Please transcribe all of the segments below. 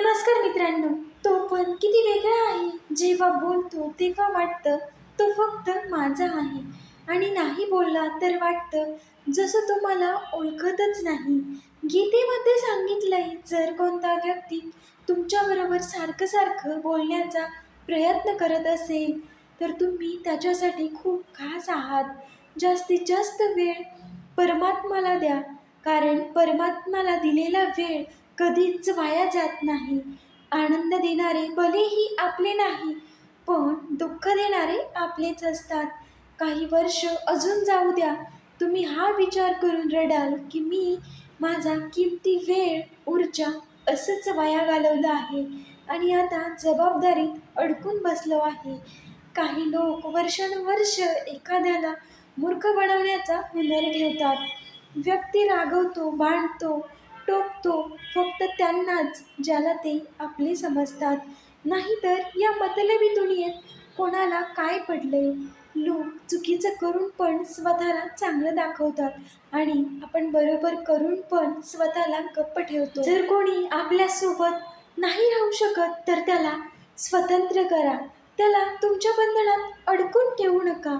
नमस्कार मित्रांनो तो पण किती वेगळा आहे. जेव्हा बोलतो तेव्हा वाटतं तो फक्त माझा आहे. आणि नाही बोलला तर वाटतं जसं तो मला ओळखतच नाही. गीतेमध्ये सांगितलंय जर कोणता व्यक्ती तुमच्याबरोबर सारखं सारखं बोलण्याचा प्रयत्न करत असेल तर तुम्ही त्याच्यासाठी खूप खास आहात. जास्तीत जास्त वेळ परमात्माला द्या. कारण परमात्माला दिलेला वेळ कधीच वाया जात नाही. आनंद देणारे भलेही आपले नाही पण दुःख देणारे आपलेच असतात. काही वर्ष अजून जाऊ द्या. तुम्ही हा विचार करून रडाल की मी माझा किमती वेळ ऊर्जा असंच वाया घालवलं आहे आणि आता जबाबदारीत अडकून बसलो आहे. काही लोक वर्षानुवर्ष एखाद्याला मूर्ख बनवण्याचा हुनर ठेवतात. व्यक्ती रागवतो भांडतो टोकतो फक्त त्यांनाच ज्याला ते आपले समजतात. नाहीतर या मतलबी दुनियेत कोणाला काय पडले लोक चुकीचं करून पण स्वतःला चांगलं दाखवतात आणि आपण बरोबर करून पण स्वतःला गप्प ठेवतो. जर कोणी आपल्यासोबत नाही राहू शकत तर त्याला स्वतंत्र करा. त्याला तुमच्या बंधनात अडकून ठेवू नका.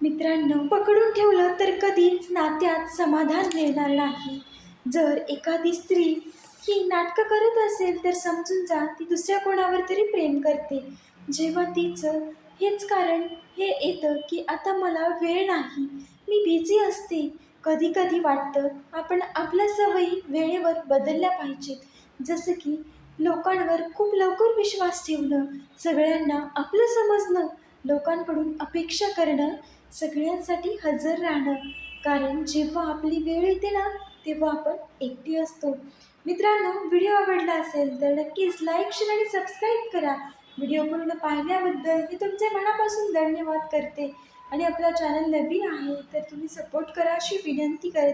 मित्रांनो पकडून ठेवलं तर कधीच नात्यात समाधान मिळणार नाही. जर एखादी स्त्री ही नाटकं करत असेल तर समजून जा ती दुसऱ्या कोणावर तरी प्रेम करते. जेव्हा तिचं हेच कारण हे येतं की आता मला वेळ नाही मी बिझी असते. कधी कधी वाटतं आपण आपल्या सवयी वेळेवर बदलल्या पाहिजेत. जसं की लोकांवर खूप लवकर विश्वास ठेवणं सगळ्यांना आपलं समजणं लोकांकडून अपेक्षा करणं सगळ्यांसाठी हजर राहणं. कारण जेव्हा आपली वेळ येते ना तेव्हा आपण एकटी असतो. मित्रांनो व्हिडिओ आवडला असेल तर नक्कीच लाईक शेअर आणि सबस्क्राईब करा. व्हिडिओ पूर्ण पाहिल्याबद्दल मी तुमच्या मनापासून धन्यवाद करते. आणि आपला चॅनल नवीन आहे तर तुम्ही सपोर्ट करा अशी विनंती करते.